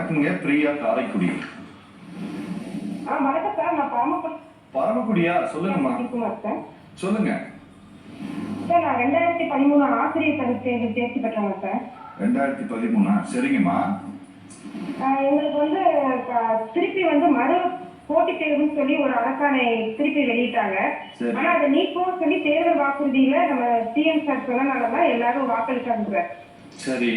வணக்கங்க பிரியா காரைக்குடி. ஆ வணக்கம் சார். நான் பரமக்குடி பரமக்குடியா? சொல்லுங்கம்மா. சொல்லுங்க. சார் நான் ரெண்டாயிரத்தி பதிமூணு ஆசிரியர் தேர்வு தேர்ச்சி பெற்றவங்க சார். ரெண்டாயிரத்தி பதிமூணா? சரிங்கம்மா. எங்களுக்கு வந்து திருப்பி வந்து மறு போட்டித் தேர்வுன்னு சொல்லி ஒரு அரசாணை திருப்பி வெளியிட்டாங்க. ஆனா அதை நீக்கும் சொல்லி தேர்தல் வாக்குறுதியில நம்ம சிஎம் சார் சொன்னனாலதான் எல்லாரும் வாக்களிச்சாங்க சார். சரி.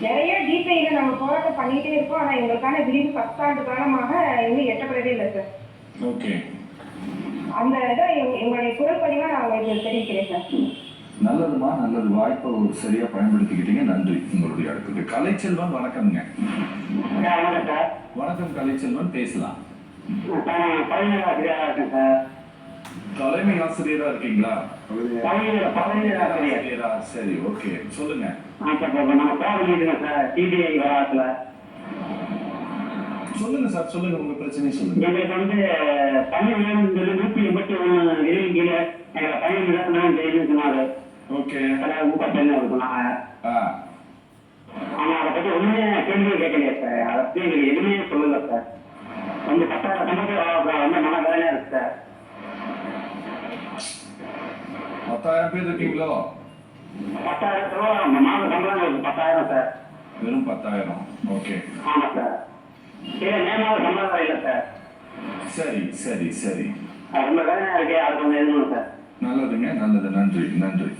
நிறைய டிபிஐல நம்ம போராட்டம் பண்ணிட்டே இருக்கோம். ஆனா எங்களுக்கான விரிவு பத்தாண்டு காலமாக இன்னும் எட்டப்படவே இல்லை சார் ஓகே. அந்த இதை எங்க- எங்களுடைய குரல் பதிவா நான் உங்களுக்கு தெரிவிக்கிறேன் சார் நல்லதுமா? நல்லது. வாய்ப்பை ஒரு சரியா பயன்படுத்திக்கிட்டீங்க. நன்றி. உங்களுடைய அடுத்தது கலைச்செல்வன் வணக்கம்ங்க. வணக்கம் சார் வணக்கம் கலைச்செல்வன். பேசலாம். இருக்கேன் சார் தலைமை ஆசிரியரா இருக்கீங்களா? ஆசிரியர் சரி ஓகே. சொல்லுங்க. சொல்லுங்க சார் சொல்லுங்க. உங்க பிரச்சனையை சொல்லுங்க. எங்களுக்கு வந்து வேணும்னு சொல்லி நூற்றி எண்பத்தி விதியின் கீழே எங்களை பணி நிறுத்தணும் செய்யணும்னு சொன்னாரு. ஓகே. அதில் முப்பத்தொன்னு சொன்னாங்க ஆ. ஆனால் அதை பற்றி ஒன்றுமே கேள்வியே கேட்கலையே சார். அதை பற்றி எங்களுக்கு எதுவுமே சொல்லலை சார். வந்து பத்தாயிரம் சம்பளத்தில் வந்து மன வேலையாக இருக்கு சார்? பத்தாயிரம் பேர் இருக்கீங்களோ? பத்தாயிரம் ரூபா மாத சம்பளம் பத்தாயிரம் சார். வெறும் பத்தாயிரம். ஓகே. ஆமாம் சார். இல்லை மே சம்பளம் சார். சரி சரி ரொம்ப வேதனையாக இருக்கு அது கொஞ்சம் எழுதணும் சார். நல்லதுங்க நல்லது நன்றி நன்றி.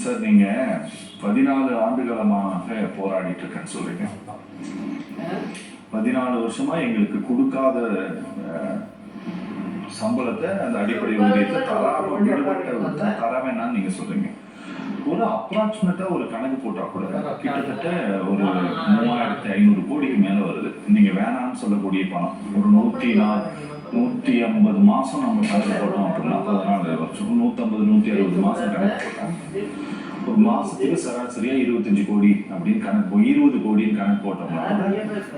சார் நீங்க பதினாலு ஆண்டுகாலமாக போராடிட்டு இருக்கேன்னு சொல்றீங்க. பதினாலு வருஷமா எங்களுக்கு கொடுக்காத சம்பளத்தை அந்த அடிப்படை ஊதியத்தை தராம விடுபட்ட தர வேணாம்னு நீங்க சொல்றீங்க. ஒரு அப்ராக்சிமேட்டா ஒரு கணக்கு போட்டா கூட கிட்டத்தட்ட ஒரு மூவாயிரத்தி ஐநூறு கோடிக்கு மேல வருது. நீங்க வேணாம்னு சொல்லக்கூடிய பணம். ஒரு நூத்தி நாலு நூத்தி ஐம்பது மாசம் நம்ம கணக்கு போட்டோம் அப்படின்னா பதினாலு வருஷம் நூற்றம்பது நூத்தி அறுபது மாசம் கணக்கு போட்டோம். ஒரு மாசத்துக்கு சராசரியா இருபத்தஞ்சு கோடி அப்படின்னு கணக்கு இருபது கோடின்னு கணக்கு போட்டோம்னா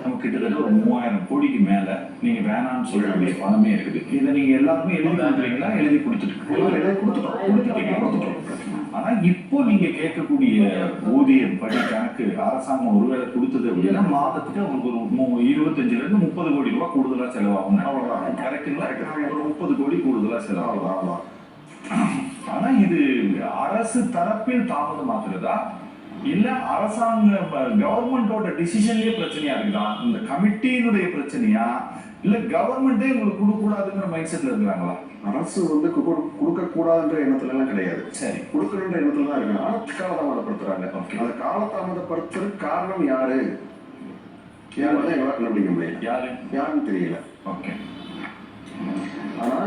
நம்ம கிட்டத்தட்ட ஒரு மூவாயிரம் கோடிக்கு மேல நீங்க வேணாம்னு சொல்ல வேண்டிய பணமே இருக்குது. இதை நீங்க எல்லாருமே எழுதி கொடுக்குறீங்களா? எழுதி கொடுத்துட்டு கொடுத்துட்டோம் கொடுத்துட்டீங்க. கொடுத்துட்டோம். ஆனா இப்போ நீங்க கேட்கக்கூடிய ஊதியம் படி கணக்கு அரசாங்கம் ஒருவேளை கொடுத்தது அப்படின்னா மாதத்துக்கு உங்களுக்கு ஒரு இருபத்தஞ்சுல இருந்து முப்பது கோடி ரூபாய் கூடுதலா செலவாகும் கரெக்டுங்களா ஒரு முப்பது கோடி கூடுதலா செலவாகும். ஆனா இது அரசு தரப்பில் தாமதமாகிறதா இல்ல அரசாங்க கவர்மெண்டோட டிசிஷன்லயே பிரச்சனையா இருக்குதா? இந்த கமிட்டியினுடைய பிரச்சனையா? இல்ல கவர்மெண்டே உங்களுக்கு கொடுக்க கூடாதுங்கிற மைண்ட் செட்ல இருக்கிறாங்களா? அரசு வந்து கொடுக்க கூடாதுன்ற எண்ணத்துல எல்லாம் கிடையாது. சரி. கொடுக்கணுன்ற எண்ணத்துல தான் இருக்கு ஆனா காலதாமதப்படுத்துறாங்க. அந்த காலதாமதப்படுத்துறதுக்கு காரணம் யாரு? யாரு எங்களால் கண்டுபிடிக்க முடியல. யாரு? யாருன்னு தெரியல. ஓகே ஆனா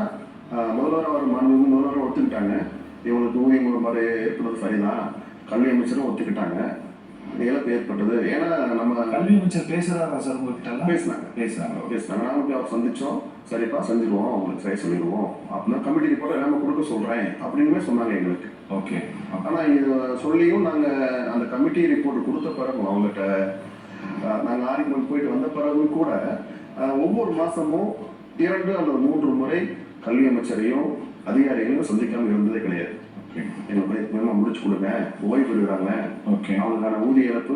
முதல்வர் அவர் மாண்புமிகு முதல்வர் ஒத்துக்கிட்டாங்க. இவங்களுக்கு ஊதியம் மாதிரி ஏற்படுறது சரிதான். கல்வி அமைச்சரும் ஒத்துக்கிட்டாங்க. இழப்பு ஏற்பட்டது. ஏன்னா நம்ம கல்வி அமைச்சர் பேசுறாரா சார் உங்ககிட்ட பேசினாங்க பேசுறாங்க பேசினாங்க நாங்கள் போய் அவர் சந்திச்சோம். சரிப்பா செஞ்சிருவோம் உங்களுக்கு சரி சொல்லிடுவோம். அப்படின்னா கமிட்டி ரிப்போர்ட் எல்லாமே கொடுக்க சொல்றேன். அப்படின்னு சொன்னாங்க எங்களுக்கு. ஓகே. ஆனா இது சொல்லியும் நாங்க அந்த கமிட்டி ரிப்போர்ட் கொடுத்த பிறகு அவங்ககிட்ட அஹ், நாங்க ஆர்குமெண்ட் போயிட்டு வந்த பிறகும் கூட ஒவ்வொரு மாசமும் இரண்டு அல்லது மூன்று முறை கல்வி அமைச்சரையும் அதிகாரிகளையும் சந்திக்காம இருந்ததே கிடையாது. எங்களுக்கு மேமா முடிச்சு கொடுங்க. ஓய்வு பெறுகிறாங்க ஓகே அவங்களுக்கான ஊதிய இழப்பு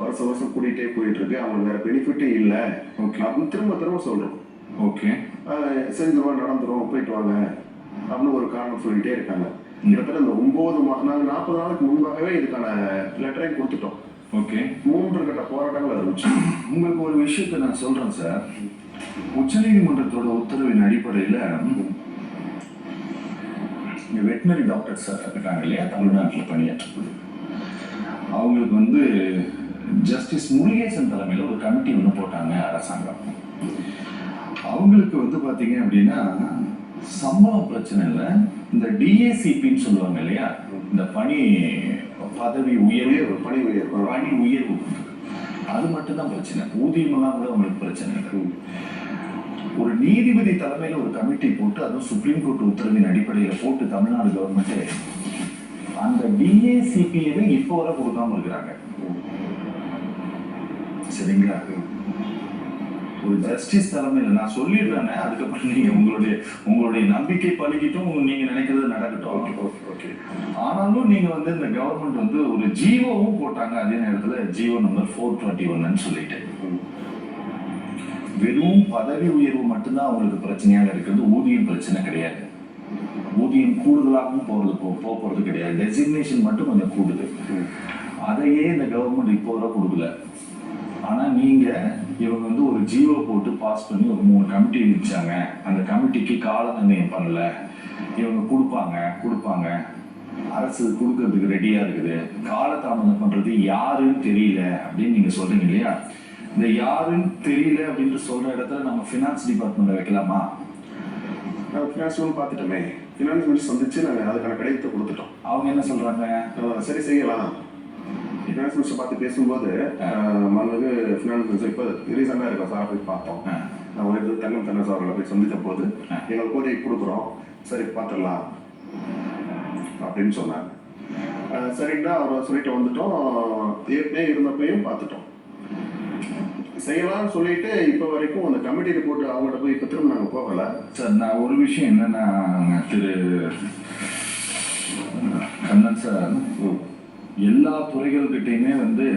வருஷம் வருஷம் கூட்டிகிட்டே போயிட்டு இருக்கு. அவங்களுக்கு வேற பெனிஃபிட்டே இல்லை. Okay. அப்படின்னு திரும்ப திரும்ப சொல்றோம். ஓகே செஞ்சிருவோம் நடந்துரும் போயிட்டு வாங்க. அப்படின்னு ஒரு காரணம் சொல்லிட்டே இருக்காங்க. கிட்டத்தட்ட இந்த ஒன்பது மா நாங்கள் நாற்பது நாளுக்கு முன்பாகவே இதுக்கான லெட்டரையும் கொடுத்துட்டோம். ஓகே மூன்று கட்ட போராட்டங்கள் இருந்துச்சு உங்களுக்கு ஒரு விஷயத்தை நான் சொல்றேன் சார் உச்சநீதிமன்றத்தோட உத்தரவின் அடிப்படையில் இங்க வெட்டினரி டாக்டர்ஸ் இருக்காங்க இல்லையா? தமிழ்நாட்டில் பணியாற்றக்கூடிய. அவங்களுக்கு வந்து ஜஸ்டிஸ் முருகேசன் தலைமையில் ஒரு கமிட்டி ஒன்று போட்டாங்க அரசாங்கம். அவங்களுக்கு வந்து பார்த்தீங்க அப்படின்னா சம்பளம் பிரச்சனை இல்லை. இந்த டிஏசிபின்னு சொல்லுவாங்க இல்லையா? இந்த பணி பதவி உயர்வு உயர்வு பணி உயர்வு. பணி உயர்வு. அது மட்டும்தான் பிரச்சனை. ஊதியமெல்லாம் கூட உங்களுக்கு பிரச்சனை இல்லை. ஒரு நீதிபதி தலைமையில ஒரு கமிட்டி போட்டு அதுவும் சுப்ரீம் கோர்ட் உத்தரவின் அடிப்படையில போட்டு தமிழ்நாடு கவர்மெண்ட் அந்த டிஏசிபிஏவே இப்போ வரை கொடுக்காம இருக்கிறாங்க. சரிங்களா? ஒரு ஜஸ்டிஸ் தலைமையில நான் சொல்லிடுறேனே அதுக்கப்புறம் நீங்க உங்களுடைய உங்களுடைய நம்பிக்கை பழகிட்டும் நீங்க நினைக்கிறது நடக்கட்டும். ஓகே ஓகே ஓகே ஆனாலும் நீங்க வந்து இந்த கவர்மெண்ட் வந்து ஒரு ஜியோவும் போட்டாங்க அதே நேரத்துல ஜியோ நம்பர் ஃபோர் டுவெண்ட்டி ஒன்னு சொல்லிட்டு. வெறும் பதவி உயர்வு மட்டும்தான் அவங்களுக்கு பிரச்சனையாக இருக்கிறது. ஊதியம் பிரச்சனை கிடையாது. ஊதியம் கூடுதலாகவும் போறது போ போக போறது கிடையாது. டெசிக்னேஷன் மட்டும் கொஞ்சம் கூடுது. அதையே இந்த கவர்மெண்ட் இப்போ வரை கொடுக்கல. ஆனா நீங்க இவங்க வந்து ஒரு ஜீவோ போட்டு பாஸ் பண்ணி ஒரு மூணு கமிட்டி வச்சாங்க. அந்த கமிட்டிக்கு கால நிர்ணயம் பண்ணல. இவங்க கொடுப்பாங்க கொடுப்பாங்க. அரசு கொடுக்கறதுக்கு ரெடியா இருக்குது. காலதாமதம் பண்றது யாருன்னு தெரியல அப்படின்னு நீங்க சொல்றீங்க இல்லையா? இந்த யாருன்னு தெரியல அப்படின்னு சொல்ற இடத்துல நம்ம ஃபினான்ஸ் டிபார்ட்மெண்ட்ல வைக்கலாமா? ஃபினான்ஸ் லோன் பார்த்துட்டோமே. ஃபினான்ஸ் மினிஸ்டர் சந்திச்சு நாங்கள் அதுக்கான கடிதத்தை கொடுத்துட்டோம். அவங்க என்ன சொல்றாங்க? சரி செய்யலாம். ஃபினான்ஸ் மினிஸ்டர் பார்த்து பேசும்போது மாண்புமிகு ஃபினான்ஸ் மினிஸ்டர் இப்போ ரீசெண்டாக இருக்க சார் போய் பார்த்தோம். நான் ஒரு இது தங்கம் தென்ன சார்களை போய் சந்தித்த போது எங்கள் கோரிக்கை கொடுக்குறோம். சரி பார்த்துடலாம் அப்படின்னு சொன்னாங்க. சரிங்களா அவர் சொல்லிட்டு வந்துட்டோம். ஏற்கனவே இருந்தப்பையும் பார்த்துட்டோம். செய்யலாம்னு சொல்லிட்டு இப்போ வரைக்கும் அந்த கமிட்டி ரிப்போர்ட் அவங்கள்ட்ட போய் இப்போ திரும்ப நாங்கள் போகல. சார் நான் ஒரு விஷயம் என்னன்னா திரு கண்ணன் சார் எல்லா துறைகள்கிட்டையுமே வந்து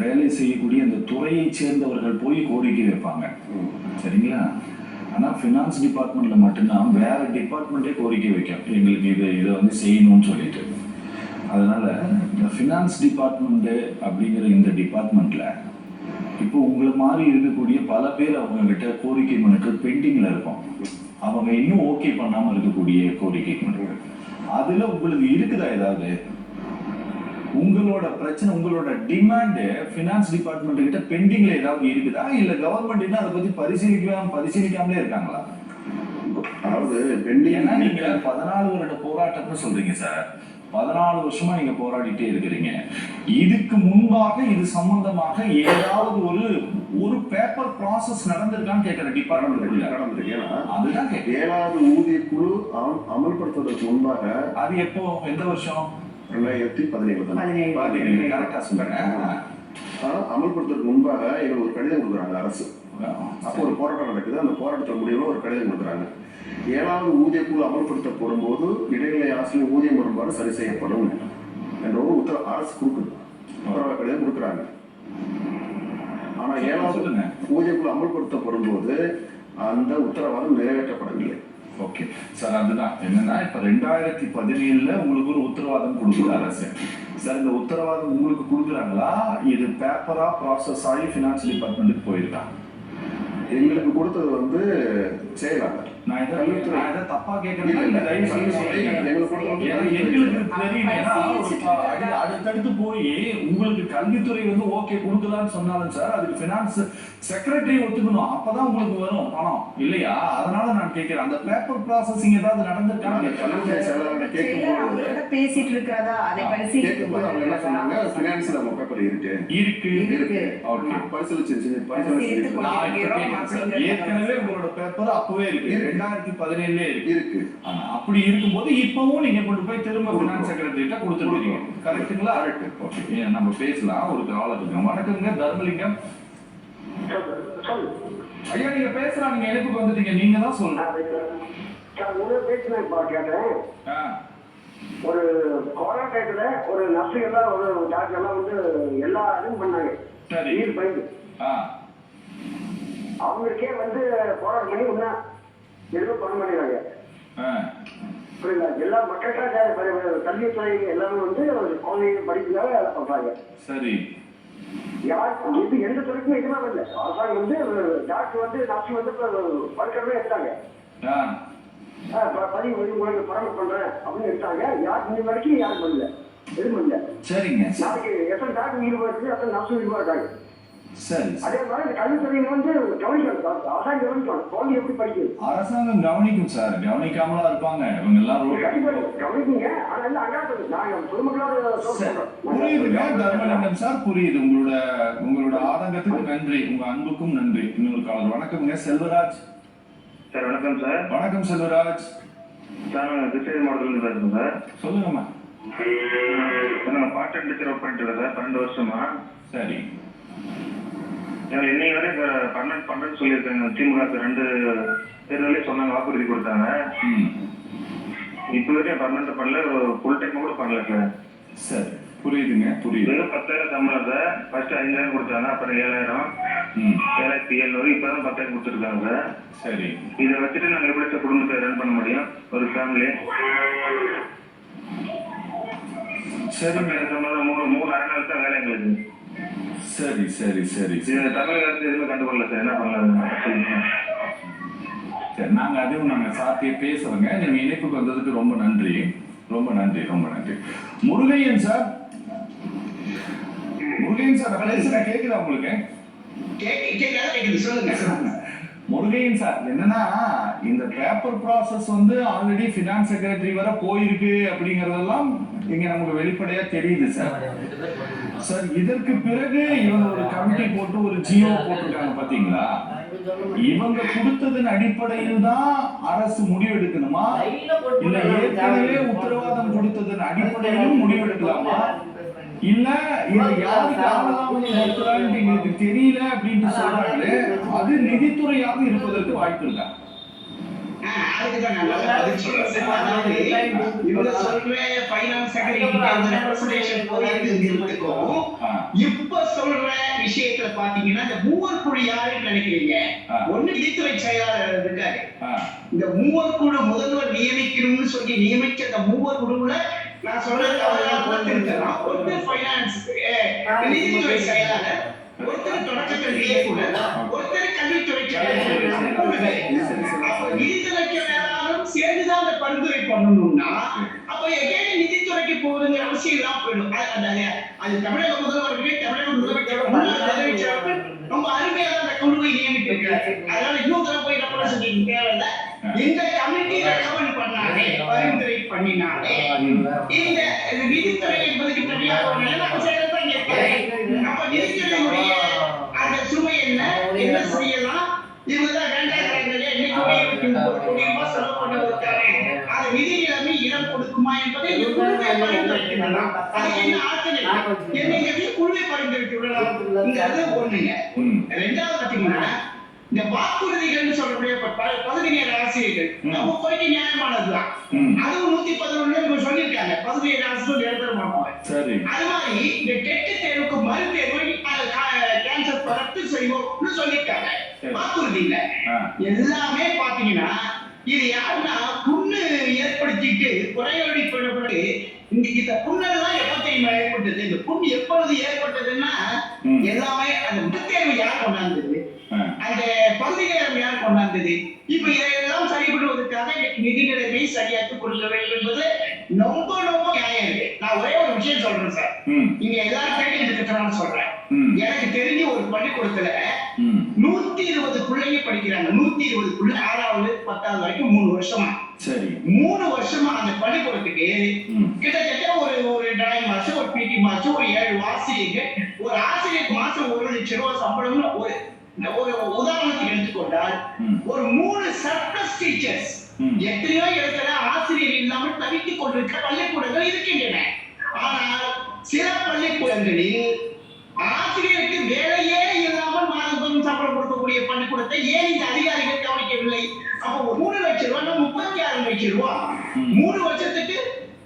வேலை செய்யக்கூடிய அந்த துறையை சேர்ந்தவர்கள் போய் கோரிக்கை வைப்பாங்க. சரிங்களா? ஆனால் ஃபினான்ஸ் டிபார்ட்மெண்ட்டில் மட்டும்தான் வேற டிபார்ட்மெண்ட்டே கோரிக்கை வைக்கும். எங்களுக்கு இது இதை வந்து செய்யணும்னு சொல்லிட்டு. அதனால இந்த ஃபினான்ஸ் டிபார்ட்மெண்ட்டு அப்படிங்கிற இந்த டிபார்ட்மெண்ட்ல இப்போ உங்களை மாதிரி இருக்கக்கூடிய பல பேர் அவங்க கிட்ட கோரிக்கை மனுக்கள் பெண்டிங்ல இருக்கும். அவங்க இன்னும் ஓகே பண்ணாம இருக்கக்கூடிய கோரிக்கை மனுக்கள். அதுல உங்களுக்கு இருக்குதா ஏதாவது? உங்களோட பிரச்சனை உங்களோட டிமாண்ட் ஃபினான்ஸ் டிபார்ட்மெண்ட் கிட்ட பெண்டிங்ல ஏதாவது இருக்குதா? இல்ல கவர்மெண்ட் அதை பத்தி பரிசீலிக்காம பரிசீலிக்காமலே இருக்காங்களா? அதாவது பெண்டிங் நீங்க பதினாலு வருட போராட்டம்னு சொல்றீங்க சார். பதினாலு வருஷமா நீங்க போராடிட்டே இருக்கிறீங்க. இதுக்கு முன்பாக இது சம்பந்தமாக ஏதாவது ஒரு ஒரு பேப்பர் ப்ராசஸ் நடந்திருக்கான்னு கேட்கிற டிபார்ட்மெண்ட் நடந்திருக்கு ஏன்னா அதுதான் ஏழாவது ஊதிய குழு அம்- அமல்படுத்துவதற்கு முன்பாக அது எப்போ எந்த வருஷம்? ரெண்டாயிரத்தி பதினேழு தான்? கரெக்டா சொல்லுங்க ஆனா, அமல்படுத்துவதற்கு முன்பாக எங்களுக்கு ஒரு கடிதம் கொடுக்குறாங்க அரசு. அப்போ ஒரு போராட்டம் நடக்குது. அந்த போராட்டத்தின் முடிவில் ஒரு கடிதம் கொடுக்குறாங்க. ஏழாவது ஊதிய குழு அமல்படுத்தப்படும் போது இடைநிலை ஆசிரியர் ஊதிய முரண்பாடு சரி செய்யப்படும் என்ற ஒரு உத்தரவு அரசு கொடுக்குது. உத்தரவு கடிதம் கொடுக்குறாங்க. ஆனா ஏழாவது சொல்லுங்க. ஊதிய குழு அமல்படுத்தப்படும் போது அந்த உத்தரவாதம் நிறைவேற்றப்படவில்லை. ஓகே. சார் அதுதான். என்னன்னா இப்ப ரெண்டாயிரத்தி பதினேழுல உங்களுக்கு ஒரு உத்தரவாதம் கொடுக்குது அரசு. சார் இந்த உத்தரவாதம் உங்களுக்கு கொடுக்குறாங்களா? இது பேப்பரா ப்ராசஸ் ஆகி ஃபினான்ஸ் டிபார்ட்மெண்ட்டுக்கு போயிருக்கா? எங்களுக்கு கொடுத்தது வந்து சேலம். தப்பா இல்ல. தயவு செய்து. எங்களுக்கு தெரியும். அடுத்தடுத்து போய் உங்களுக்கு கல்வித்துறை வந்து ஓகே கொடுக்கலாம்னு சொன்னாலும் சார் அதுக்கு ஃபினான்ஸ் செக்ரட்டரி ஒத்துக்கணும். அப்பதான் உங்களுக்கு வரும் பணம். இல்லையா? அதனால நான் கேட்கிறேன். அந்த பேப்பர் ப்ராசஸிங் ஏதாவது அவங்களோட பேசிட்டு இருக்கிறதா? அதை கேட்கும்போது அவங்க என்ன சொன்னாங்க? பினான்ஸ்ல நம்ம பேப்பர் இருக்கு. இருக்கு. இருக்கு. ஓகே பரிசீலிச்சு பரிசீலிச்சு. ஏற்கனவே உங்களோட பேப்பர் அப்பவே இருக்கு. இருக்கு. ரெண்டாயிரத்தி பதினேழுல இருக்கு. இருக்கு. ஆனா, அப்படி இருக்கும்போது இப்பவும் நீங்க கொண்டு போய் திரும்ப ஃபினான்ஸ் செக்ரட்டரிட்ட கொடுத்துருக்கீங்க கரெக்ட்டுங்களா Correct. ஓகே நம்ம பேசலாம். ஒரு காலர் இருக்கு வணக்கங்க. தர்மலிங்கம். ஐயா நீங்க பேசலாம். நீங்க இணைப்புக்கு வந்துட்டீங்க? நீங்க தான் சொல்லணும் பேசினேன் கேட்டேன் ஆ, ஒரு கொரோனா டயத்துல ஒரு நர்ஸு எல்லாம் ஒரு டாக்டர் எல்லாம் வந்து எல்லா இதுவும் பண்ணாங்க. நீர் பயந்து ஆ, அவங்களுக்கே வந்து போராட்டம் பண்ணி ஒன்றா எதுவும் பண்ண மாட்டேங்கிறாங்க. புரியுங்களா எல்லா மக்களுக்காக கல்வித்துறை எல்லாமே வந்து குழந்தைங்க படிப்புக்காக வேலை பண்றாங்க. சரி. யார் இது எந்த துறைக்கும் எதுவுமே வரல. அரசாங்கம் வந்து டாக்டர் வந்து நர்ஸ் வந்து படுக்கிறதே எடுத்தாங்க. பதிவு வந்து உங்களுக்கு பரம பண்றேன் அப்படின்னு எடுத்தாங்க. யார் இன்னி வரைக்கும் யாரும் பண்ணல. எதுவும் பண்ணல. சரிங்க. சரி, நாளைக்கு எத்தனை டாக்டர் ஈடுபா இருக்கு எத்தனை நர்ஸும் ஈடுபா இருக்காங்க சரி அதே மாதிரி வந்து கவனிக்கணும் அரசாங்கம் கவனிக்கணும் குழந்தை எப்படி படிக்குது அரசாங்கம் கவனிக்கும் சார். கவனிக்காமலா இருப்பாங்க. இவங்க எல்லாம் கவனிக்குங்க ஆனா எல்லாம் அங்காட்டு நாங்க பொதுமக்களோட சரி, சொல்றோம் புரியுதுங்க தர்மலிங்கம் சார் புரியுது. உங்களோட உங்களோட ஆதங்கத்துக்கு நன்றி. உங்க அன்புக்கும் நன்றி. இன்னொரு காலர். வணக்கம்ங்க. செல்வராஜ். சார் வணக்கம் சார். வணக்கம் செல்வராஜ். சார் நான் கிருஷ்ணகிரி மாவட்டத்துலேருந்து பேசுகிறேன் சார். சொல்லுங்கம்மா சார் நான் பார்ட் டைம் டீச்சர் ஒர்க் பண்ணிட்டு இருக்கேன் சார். பன்னெண்டு வருஷமா. சரி. இன்னைக்கு வரையும் சார் பன்னெண்டு பன்னெண்டு சொல்லியிருக்காங்க. திமுக ரெண்டு தேர்தலே சொன்னாங்க வாக்குறுதி கொடுத்தாங்க. ம். இப்போ வரையும் பன்னெண்டு பண்ணல ஃபுல் டைம் கூட பண்ணல சார் சரி. புரியுதுங்க புரியுது. பத்தாயிரம் சம்பளம் சார் ஃபர்ஸ்ட் ஐந்தாயிரம் கொடுத்தாங்க அப்புறம் ஏழாயிரம். ஏழாயிரத்தி எழுநூறு இப்பதான் பத்தாயிரம் கொடுத்துருக்காங்க. சார். சரி இதை வச்சுட்டு நாங்க எப்படி சார் குடும்பத்தை ரன் பண்ண முடியும்? ஒரு ஃபேமிலி சரிங்க. மூணு மூணு அரை நாள் தான் வேலை எங்களுக்கு. சரி சரி சரி. சரி இது தமிழக அரசு எதுவுமே கண்டுகொள்ளல சார்? என்ன பண்ணலாம் சொல்லுங்க சரி நாங்க அதையும் நாங்க சாத்திய பேசுறோங்க. நீங்க இணைப்புக்கு வந்ததுக்கு ரொம்ப நன்றி. ரொம்ப நன்றி ரொம்ப நன்றி. முருகையன் சார். முருகையன் சார் நான் பேசுறேன் கேக்குதா உங்களுக்கு முருகையன் சார் என்னன்னா இந்த பேப்பர் ப்ராசஸ் வந்து ஆல்ரெடி ஃபினான்ஸ் செக்ரட்டரி வரை போயிருக்கு அப்படிங்கறதெல்லாம் இங்க நமக்கு வெளிப்படையா தெரியுது சார். சார் இதற்கு பிறகு இவங்க ஒரு கமிட்டி போட்டு ஒரு ஜியோ போட்டிருக்காங்க பாத்தீங்களா? இவங்க கொடுத்ததன் அடிப்படையில் தான் அரசு முடிவெடுக்கணுமா? இல்ல ஏற்கனவே உத்தரவாதம் கொடுத்ததன் அடிப்படையிலும் முடிவெடுக்கலாமா? இல்ல இது யாரு காலதாமதம் நடத்துறான்னு எங்களுக்கு தெரியல அப்படின்னு சொல்றாங்களே அது நிதித்துறையாக இருப்பதற்கு வாய்ப்பு ஆ, இப்ப சொல்ற விஷயத்துல பாத்தீங்கன்னா இந்த மூவர் குழு யாருன்னு நினைக்கிறீங்க. ஒண்ணு நிதித்துறை செயலாளர் இருக்காரு இந்த மூவர் குழு முதல்வர் நியமிக்கணும்னு சொல்லி நியமிச்ச அந்த மூவர் குழுவுல நான் சொல்றது அவரெல்லாம் திருத்தலாம் ஒருத்தர் ஃபைனான்ஸ் நிதித்துறை செயலாளர் ஒருத்தர் தொடக்கக்கல்வி இயக்குனர் ஒருத்தர் கல்வித்துறை நிதித்துறைக்கு வேளாலும் சேர்ந்துதான் அந்த பரிந்துரை பண்ணணும்னா அப்ப எகைன் நிதித்துறைக்கு போகுதுங்கிற அவசியம் இல்லாம போயிடும். அது- தமிழக முதல்வருக்கு தமிழக முதலமைச்சர் ரொம்ப அருமையா அந்த குழுவை நியமித்திருக்கிறார். அதனால இன்னொரு போய் ரெப்ரசன்டேட்டிவ் தேவையில்ல. இந்த கமிட்டி ரெக்கமெண்ட் பண்ணாலே பரிந்துரை பண்ணினாலே இந்த நிதித்துறை என்பதுக்கு தனியாக ஒரு நல்ல அவசியம் தான் இருக்கு. அப்ப நிதித்துறையினுடைய அந்த சுமை என்ன? என்ன செய்யலாம் இவங்கதான் வேண்டாங்கிறாங்களே இன்னைக்கு செலவு அது நிதி நிலைமை இடம் கொடுக்குமா என்பதை இந்த குழுவை பரிந்துரைத்து விடலாம் அதுக்கு என்ன ஆச்சரியம் என்னங்கிறது குழுவை பரிந்துரைத்து விடலாம்ங்கிறது ஒண்ணுங்க. ரெண்டாவது பாத்தீங்கன்னா இந்த வாக்குறுதிகள்னு சொல்லக்கூடிய பகுதி நேர ஆசிரியர்கள். நம்ம கோரிக்கை நியாயமானதுதான். அதுவும் நூத்தி பதினொன்னு இவங்க சொல்லியிருக்காங்க. பகுதி நேர ஆசிரியர் சரி. அது மாதிரி இந்த டெட் தேர்வுக்கு மறு தேர்வை கேன்சல் ரத்து செய்வோம்னு சொல்லியிருக்காங்க. வாக்குறுதியில. ஆ, எல்லாமே பாத்தீங்கன்னா இது யாருன்னா புண்ணு ஏற்படுத்திட்டு குறையொழி பண்ணப்பட்டு இந்த இந்த புண்ணெல்லாம் எப்ப தெரியுமா ஏற்பட்டது? இந்த புண் எப்பொழுது ஏற்பட்டதுன்னா. எல்லாமே அந்த முதற்தேர்வு யார் கொண்டாந்தது? அந்த பகுதி நேரம் யார் கொண்டாந்தது? இப்ப இதையெல்லாம் சரிபடுவதற்காக நிதி நிலைமை சரியாக்கி கொடுக்க வேண்டும் என்பது ரொம்ப ரொம்ப நியாயம் இருக்கு நான் ஒரே ஒரு விஷயம் சொல்றேன் சார். ம், நீங்க எல்லாரும் கேட்டுக்கிட்டு இருக்கிறான்னு சொல்றேன். எனக்கு தெரிஞ்ச ஒரு பள்ளிக்கூடத்துல நூத்தி இருபது பிள்ளைங்க படிக்கிறாங்க. நூத்தி இருபது பிள்ளை ஆறாவது பத்தாவது வரைக்கும் மூணு வருஷமா. சரி. மூணு வருஷமா அந்த பள்ளிக்கூடத்துக்கு கிட்டத்தட்ட ஒரு ஒரு டிராயிங் மாஸ்டர் ஒரு பிடி மாஸ்டர் ஒரு ஏழு ஆசிரியர்கள் ஒரு ஆசிரியருக்கு மாசம் ஒரு லட்சம் ரூபாய் சம்பளம்னு ஒரு ஒரு உதாரணத்துக்கு எடுத்துக்கொண்டால் ஒரு மூணு சர்ப்ளஸ் டீச்சர்ஸ். எத்தனையோ இடத்துல ஆசிரியர் இல்லாமல் தவித்துக் கொண்டிருக்கிற பள்ளிக்கூடங்கள் இருக்கின்றன. ஆனால் சில பள்ளிக்கூடங்களில் ஆசிரியருக்கு வேலையே சம்பளம் கொடுக்கக்கூடிய பள்ளிக்கூடத்தை ஏன் இந்த அதிகாரிகள் கவனிக்கவில்லை அப்போ மூணு லட்சம் ரூபாய் முப்பத்தி ஆறு லட்சம் ரூபாய். மூணு வருஷத்துக்கு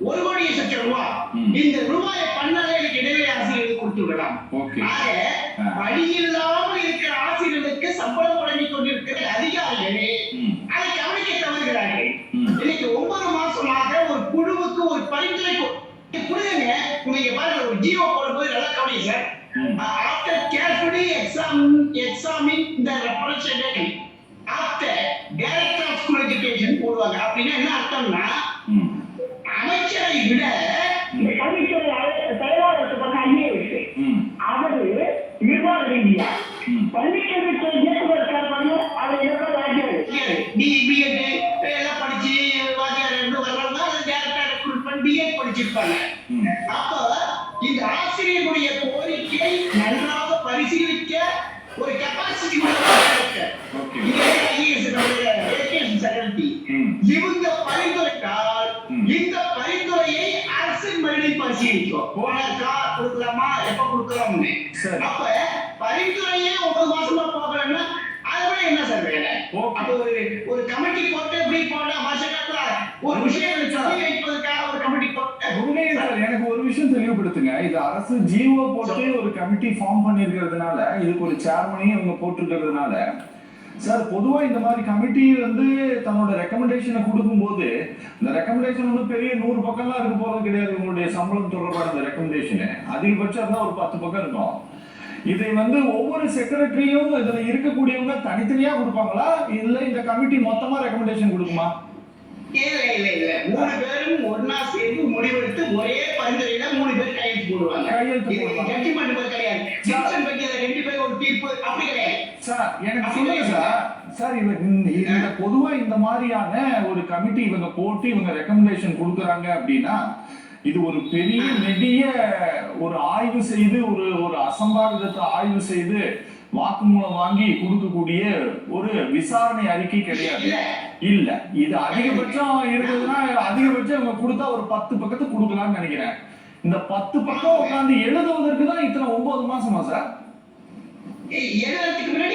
ஒரு கோடி லட்சம் ரூபாய். இந்த ரூபாயை பண்ணாலே எனக்கு இடைவெளி ஆசிரியருக்கு கொடுத்து விடலாம் ஆக ஆ. Ibig கமிட்டி ஃபார்ம் பண்ணிருக்கிறதுனால இதுக்கு ஒரு சேர்மனையும் இவங்க போட்டிருக்கிறதுனால சார் பொதுவா இந்த மாதிரி கமிட்டி வந்து தன்னோட ரெக்கமெண்டேஷனை கொடுக்கும்போது இந்த ரெக்கமெண்டேஷன் வந்து பெரிய நூறு பக்கம்லாம் இருக்க போறது கிடையாது உங்களுடைய சம்பளம் தொடர்பான அந்த ரெக்கமெண்டேஷனு அதிகபட்சம் தான் ஒரு பத்து பக்கம் இருக்கும். இதை வந்து ஒவ்வொரு செக்ரட்டரியும் இதுல இருக்கக்கூடியவங்க தனித்தனியா கொடுப்பாங்களா? இல்ல இந்த கமிட்டி மொத்தமா ரெக்கமெண்டேஷன் கொடுக்குமா? இல்ல இல்ல இல்ல. மூணு பேரும் ஒன்னா சேர்ந்து முடிவெடுத்து ஒரே பரிந்துரையில மூணு பேர் கையெழுத்து போடுவாங்க. கையெழுத்து இது போடுவாங்க. ஜட்ஜ்மெண்ட் மாதிரி கிடையாது. டிசிஷன் பத்தி அதை ரெண்டு பேரும் ஒரு தீர்ப்பு. அப்படி கிடையாது. சார் எனக்கு சொல்லுங்க சார். சார் இவ இந்த இந்த பொதுவா இந்த மாதிரியான ஒரு கமிட்டி இவங்க போட்டு இவங்க ரெக்கமெண்டேஷன் கொடுக்குறாங்க அப்படின்னா இது ஒரு பெரிய நெடிய ஒரு ஆய்வு செய்து ஒரு ஒரு அசம்பாவிதத்தை ஆய்வு செய்து வாக்குமூலம் வாங்கி கொடுக்கக்கூடிய ஒரு விசாரணை அறிக்கை கிடையாது. இல்ல. இது அதிகபட்சம் இருக்குதுன்னா அதிகபட்சம் இவங்க கொடுத்தா ஒரு பத்து பக்கத்து கொடுக்கலாம்னு நினைக்கிறேன். இந்த பத்து பக்கம் உட்காந்து எழுதுவதற்கு தான் இத்தனை ஒன்பது மாசமா சார் எழுதுறதுக்கு முன்னாடி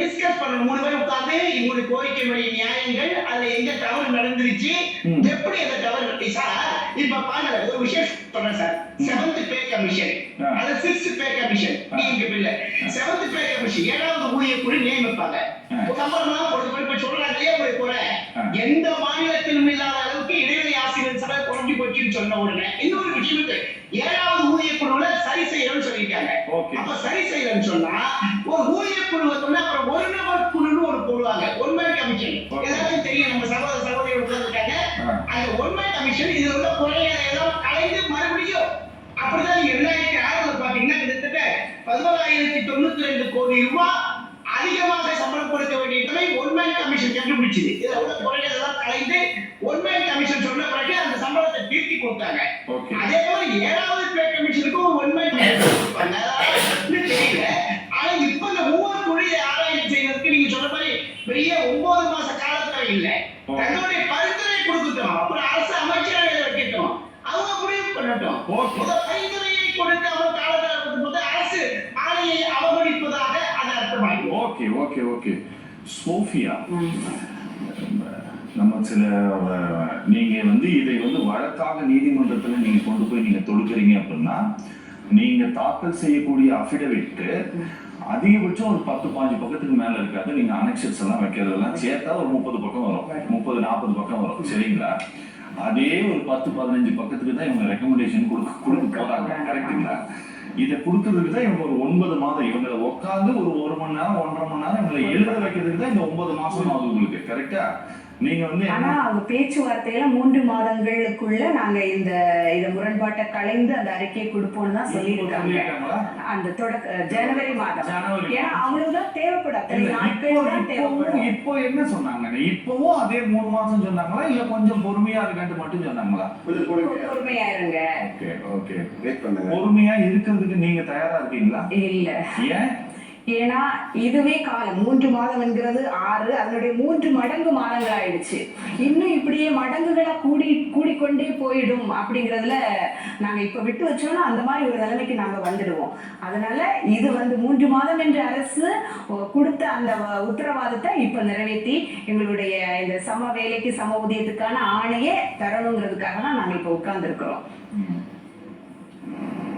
டிஸ்கஸ் பண்ணணும் மூணு பேரும் உட்கார்ந்து இவங்களுடைய நியாயங்கள் அதுல எங்க தவறு நடந்துருச்சு. எப்படி அந்த தவறு சார் இப்ப பாருங்க ஒரு விஷயம் சொல்றேன் சார் செவன்த் பே கமிஷன். அது சிக்ஸ்த் பே கமிஷன் நீங்க பில்ல செவன்த் பே கமிஷன் ஏழாவது ஊழியர் குழு நியமிப்பாங்க ஆ. சம்பளம்லாம் கொடுத்து இப்ப சொல்றாங்க இல்லையா ஒரு குறை ஆ. எந்த மாநிலத்திலும் இல்லாத அளவுக்கு குறைஞ்சு போச்சுன்னு சொன்ன உடனே இன்னொரு விஷயம் இருக்கு ஏழாவது ஊழியர் குழுல சரி செய்யணும்னு சொல்லியிருக்காங்க. அப்ப சரி செய்யலன்னு சொன்னா ஒரு ஊழியர் குழு வந்தோம்னா அப்புறம் ஒரு நபர் குழுன்னு ஒரு போடுவாங்க. ஒன்மை கமிஷன். எல்லாருக்கும் தெரியும் நம்ம சகோதர சகோதரிகள் உட்கார்ந்துருக்காங்க ஆ. அந்த ஒன்மை கமிஷன் இது உள்ள குறைகளை எல்லாம் கலைந்து மறுபடியும் அப்படிதான் இரண்டாயிரத்தி ஆறுல பாத்தீங்கன்னா கிட்டத்தட்ட பதினோராயிரத்தி தொண்ணூத்தி ரெண்டு கோடி ரூபாய் அதிகமாக சம்பளம் கொடுக்க வேண்டியதை ஒன்மை கமிஷன் கண்டுபிடிச்சது. உள்ள குறைகளை எல்லாம் கலைந்து ஒன்மை கமிஷன் சொன்ன பிறகு திருத்தி கொடுத்தாங்க. ஓகே. அதே மாதிரி ஏழாவது பே கமிஷனுக்கும் ஒரு கமிஷன் கொடுப்பாங்க. அதாவது தெரியல. ஆனா இப்ப இந்த ஒவ்வொரு மொழியை ஆராய்ச்சி செய்யறதுக்கு நீங்க சொன்ன மாதிரி பெரிய ஒன்பது மாச காலத்துல இல்ல. தன்னுடைய பரிந்துரை கொடுக்கட்டும். அப்புறம் அரசு அமைச்சரவையில வைக்கட்டும். அவங்க முடிவு பண்ணட்டும். ஓகே. முத பரிந்துரையை கொடுக்காம காலத்தில் போது அரசு ஆணையை அவமதிப்பதாக அது அர்த்தமாகும் ஓகே ஓகே ஓகே. சோஃபியா. நம்ம சில நீங்க வந்து இதை வந்து வழக்காக நீதிமன்றத்துல நீங்க கொண்டு போய் நீங்க தொடுக்கிறீங்க அப்படின்னா நீங்க தாக்கல் செய்யக்கூடிய அஃபிடவிட்டு அதிகபட்சம் ஒரு பத்து பாஞ்சு பக்கத்துக்கு மேல இருக்காது. நீங்க அனெக்ஷன்ஸ் எல்லாம் வைக்கிறதெல்லாம் சேர்த்தா ஒரு முப்பது பக்கம் வரும். முப்பது நாற்பது பக்கம் வரும். சரிங்களா? அதே ஒரு பத்து பதினஞ்சு பக்கத்துக்கு தான் இவங்க ரெக்கமெண்டேஷன் கொடுக்க கொடுக்க போறாங்க. கரெக்டுங்களா இதை கொடுக்கறதுக்கு தான் இவங்க ஒரு ஒன்பது மாதம் இவங்களை உட்காந்து ஒரு ஒரு மணி நேரம் ஒன்றரை மணி நேரம் இவங்களை எழுத வைக்கிறதுக்கு தான் இந்த ஒன்பது மாசம் ஆகுது உங்களுக்கு. கரெக்டா நீங்க வந்து ஆனா அவங்க பேச்சுவார்த்தையில மூன்று மாதங்களுக்குள்ள நாங்க இந்த இத முரண்பாட்டை கலைந்து அந்த அறிக்கையை கொடுப்போம்னு தான் சொல்லியிருக்காங்க. அந்த தொடக்க ஜனவரி மாதம். ஏன்னா அவ்வளவுதான் தேவைப்படும். அத்தனை நாட்கள் இப்போ தான் தேவைப்படும். இப்போ என்ன சொன்னாங்க? இப்பவும் அதே மூணு மாசம் சொன்னாங்களா? இல்ல கொஞ்சம் பொறுமையா இருக்கான்ட்டு மட்டும் சொன்னாங்களா? பொறுமையா பொறுமையா இருங்க. Okay okay. வெயிட் பண்ணுங்க. பொறுமையா இருக்கிறதுக்கு நீங்க தயாரா இருக்கீங்களா? இல்ல. ஏன்? ஏன்னா இதுவே காலம் மூன்று மாதம் என்கிறது ஆறு அதனுடைய மூன்று மடங்கு மாதங்கள் ஆயிடுச்சு இன்னும் இப்படியே மடங்குகளா கூடி கூடிக்கொண்டே போயிடும் அப்படிங்கறதுல நாங்க இப்ப விட்டு வச்சோம்னா அந்த மாதிரி ஒரு நிலைமைக்கு நாங்க வந்துடுவோம். அதனால இது வந்து மூன்று மாதம் என்ற அரசு கொடுத்த அந்த உத்தரவாதத்தை இப்ப நிறைவேற்றி எங்களுடைய இந்த சம வேலைக்கு சம ஊதியத்துக்கான ஆணையே தரணுங்கிறதுக்காக தான் நாங்க இப்ப உட்கார்ந்துருக்கிறோம்.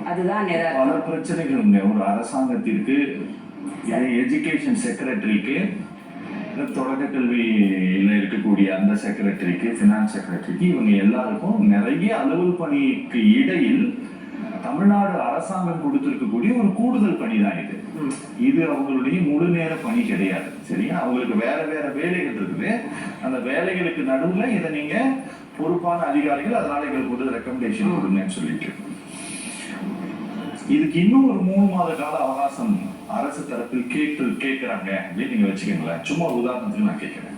அதுதான் பல பிரச்சனைகளுங்க ஒரு அரசாங்கத்திற்கு எஜுகேஷன் செக்ரட்டரிக்கு தொடக்க கல்வியில இருக்கக்கூடிய அந்த செக்ரட்டரிக்கு ஃபினான்ஸ் செக்ரட்டரிக்கு இவங்க எல்லாருக்கும் நிறைய அலுவல் பணிக்கு இடையில் தமிழ்நாடு அரசாங்கம் கொடுத்திருக்கக்கூடிய ஒரு கூடுதல் பணி தான் இது. இது அவங்களுடைய முழு நேர பணி கிடையாது சரியா? அவங்களுக்கு வேற வேற வேலைகள் இருக்குது. அந்த வேலைகளுக்கு நடுவுல இதை நீங்க பொறுப்பான அதிகாரிகள் அதனால எங்களுக்கு ஒரு ரெக்கமெண்டேஷன் கொடுங்கன்னு சொல்லிட்டு. இதுக்கு இன்னும் ஒரு மூணு மாத கால அவகாசம் அரசு தரப்பில் கேட்டு கேட்கிறாங்க அப்படின்னு நீங்க வச்சுக்கோங்களேன். சும்மா உதாரணத்துக்கு நான் கேட்கிறேன்.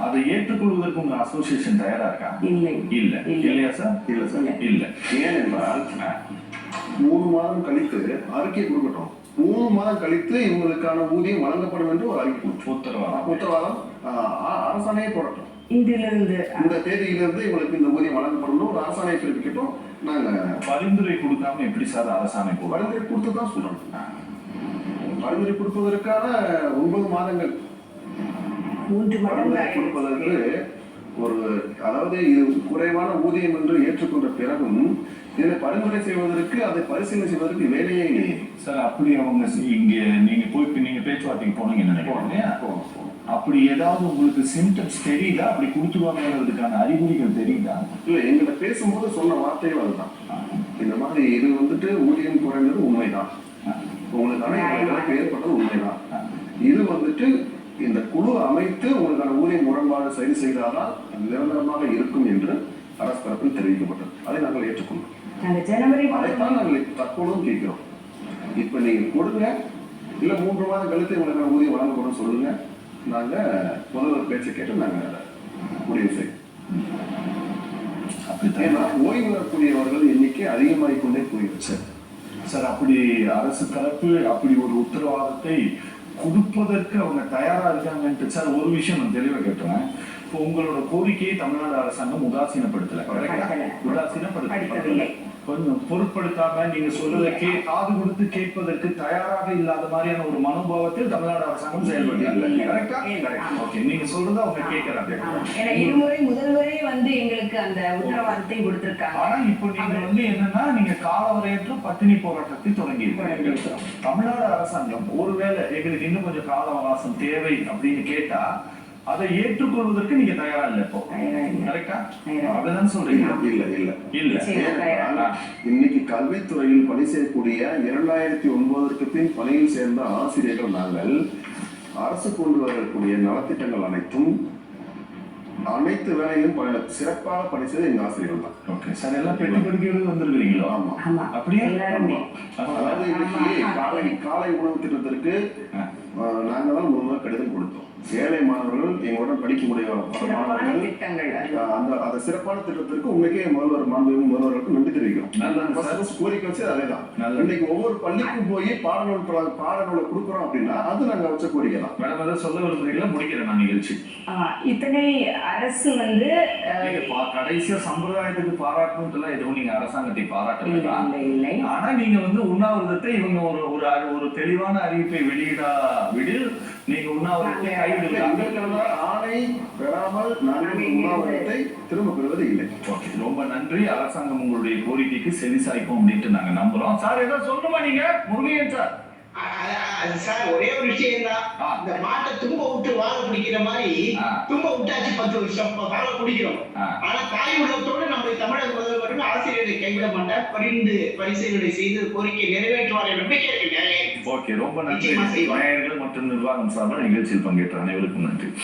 அதை ஏற்றுக்கொள்வதற்கு உங்க அசோசியேஷன் தயாரா இருக்கா? இல்லை. இல்ல. இல்லை. இல்லையா சார் இல்ல. சார் இல்ல. ஏனென்றால். மூணு மாதம் கழித்து அறிக்கை கொடுக்கட்டும். மூணு மாதம் கழித்து இவங்களுக்கான ஊதியம் வழங்கப்படும் என்று ஒரு அறிக்கை. உத்தரவாதம். உத்தரவாதம் அரசாணையே போடட்டும். இன்றிலிருந்து இந்த தேதியிலிருந்து இவங்களுக்கு இந்த ஊதியம் வழங்கப்படும் ஒரு அரசாணை பிறப்பிக்கட்டும். நாங்க பரிந்துரை கொடுக்காம எப்படி சார் அரசாணை பரிந்துரை கொடுத்து தான் சொல்றோம் பரிந்துரை கொடுப்பதற்கான ஒன்பது மாதங்கள். மூன்று மடங்கு கொடுப்பதற்கு ஒரு அதாவது இது குறைவான ஊதியம் என்று ஏற்றுக்கொண்ட பிறகும் இதை பரிந்துரை செய்வதற்கு அதை பரிசீலனை செய்வதற்கு வேலையே இல்லையே சார் அப்படி அவங்க இங்க நீங்க போய் நீங்க பேச்சுவார்த்தைக்கு போனீங்கன்னு நினைக்கிறேன். அப்படி ஏதாவது உங்களுக்கு சிம்டம்ஸ் தெரியுதா? அப்படி கொடுத்துருவாங்கிறதுக்கான அறிகுறிகள் தெரியுதா? இல்ல எங்களை பேசும்போது சொன்ன வார்த்தைகள் அதுதான். இந்த மாதிரி இது வந்துட்டு ஊதியம் குறைந்தது உண்மைதான். உங்களுக்கான ஏற்பட்டது உண்மைதான். இது வந்துட்டு இந்த குழு அமைத்து உங்களுக்கான ஊதிய முரண்பாடு சரி செய்தால்தான் நிரந்தரமாக இருக்கும் என்று அரசு தரப்பில் தெரிவிக்கப்பட்டது. அதை நாங்கள் ஏற்றுக்கொண்டோம் அதைத்தான் நாங்கள் தற்போதும் கேட்கிறோம். இப்ப நீங்க கொடுங்க. இல்ல மூன்று மாதம் கழித்து உங்களுக்கான ஊதியம் வழங்கப்படும் சொல்லுங்க. நாங்க முதல்வர் பேச்சை கேட்டு நாங்க முடிவு ஏன்னா ஓய்வு பெறக்கூடியவர்கள் எண்ணிக்கை அதிகமாகிக் கொண்டே போயிருச்சு சார் அப்படி அரசு தரப்பு அப்படி ஒரு உத்தரவாதத்தை கொடுப்பதற்கு அவங்க தயாரா இருக்காங்கன்ட்டு சார் ஒரு விஷயம் நான் தெளிவா கேட்டுறேன். இப்போ உங்களோட கோரிக்கையை தமிழ்நாடு அரசாங்கம் உதாசீனப்படுத்தல correct கொஞ்சம் பொருட்படுத்தாம நீங்க சொல்றதை கே காது கொடுத்து கேட்பதற்கு தயாராக இல்லாத மாதிரியான ஒரு மனோபாவத்தில் தமிழ்நாடு அரசாங்கம். ஓகே நீங்க சொல்றதை அவங்க கேட்கறாங்க. இருமுறை முதல்வரே வந்து எங்களுக்கு அந்த உத்தரவாதத்தை கொடுத்திருக்காங்க. ஆனா இப்போ நீங்க வந்து என்னன்னா நீங்க காலவரையற்ற பட்டினி போராட்டத்தை தொடங்கி. தமிழ்நாடு அரசாங்கம் ஒருவேளை எங்களுக்கு இன்னும் கொஞ்சம் கால அவகாசம் தேவை அப்படின்னு கேட்டா அதை ஏற்றுக்கொள்வதற்கு நீங்க தயாரா இல்லை இப்போ. கரெக்டா. அப்படிதான் சொல்றீங்க. இல்ல இல்ல இல்ல. இன்னைக்கு கல்வித்துறையில் பணி செய்யக்கூடிய இரண்டாயிரத்தி ஒன்பதற்கு பின் பணியில் சேர்ந்த ஆசிரியர்கள் நாங்கள் அரசு கொண்டு வரக்கூடிய நலத்திட்டங்கள் அனைத்தும் அனைத்து வேலையிலும் ப- சிறப்பாக பணி செய்த எங்க ஆசிரியர்கள் தான். ஓகே சார் எல்லாம் பெட்டி படுக்கையோடு வந்திருக்கிறீங்களோ? ஆமா. ஆமா. அப்படியே? அதாவது இன்னைக்கு காலை காலை உணவு திட்டத்திற்கு அஹ், நாங்க தான் முதல்ல கடிதம் கொடுத்தோம். ஏழை மாணவர்கள் எங்களுடன் மாணவர்கள் அது. அஹ், அந்த அந்த சிறப்பான திட்டத்திற்கு உண்மைக்கே முதல்வர் மாண்புமிகு முதல்வருக்கு நன்றி தெரிவிக்கிறோம். கோரிக்கை வச்சது அதேதான். இன்னைக்கு ஒவ்வொரு பள்ளிக்கும் போய் பாடநூல் பாடநூலை கொடுக்குறோம் அப்படின்னா அது நாங்க வச்ச கோரிக்கை தான். மேடம் ஏதாவது சொல்ல விரும்புறீங்களா? முடிக்கிறேன் நான் நிகழ்ச்சி இத்தனை அரசு வந்து கடைசியா சம்பிரதாயத்துக்கு பாராட்டணும் எதுவும் நீங்க அரசாங்கத்தை பாராட்டலாம் ஆனா நீங்க வந்து உண்ணாவிரதத்தை இவங்க ஒரு ஒரு அறி- ஒரு தெளிவான அறிவிப்பை வெளியிடா விடு. நீங்க உண்ணாவிரதத்தை ஆணை பெறாமல் நாங்கள் நாங்கள் உண்ணாவிரத்தை திரும்ப பெறுவது இல்லை. ஓகே ரொம்ப நன்றி. அரசாங்கம் உங்களுடைய கோரிக்கைக்கு செவிசாய்க்கும் அப்படின்ட்டு நாங்க நம்புறோம். சார் ஏதோ சொல்லணுமா நீங்க? முருகையன் சார். அது சார் ஒரே ஒரு விஷயம் தான். இந்த மாட்டை தும்ப விட்டு வாழ பிடிக்கிற மாதிரி. தும்ப விட்டாச்சு பத்து வருஷம் வாழ பிடிக்கிறோம். ஆனா தாய் உள்ளத்தோடு நம்ம தமிழக ஆசிரியரை கைவிட மாட்டார். பரிந்து பரிசீலனை செய்து கோரிக்கை நிறைவேற்றுவார் என்ற நம்பிக்கை இருக்கு. ஓகே ரொம்ப நன்றி. மற்றும் நிர்வாகம் சார்பாக நிகழ்ச்சியில் பங்கேற்ற அனைவருக்கும் நன்றி.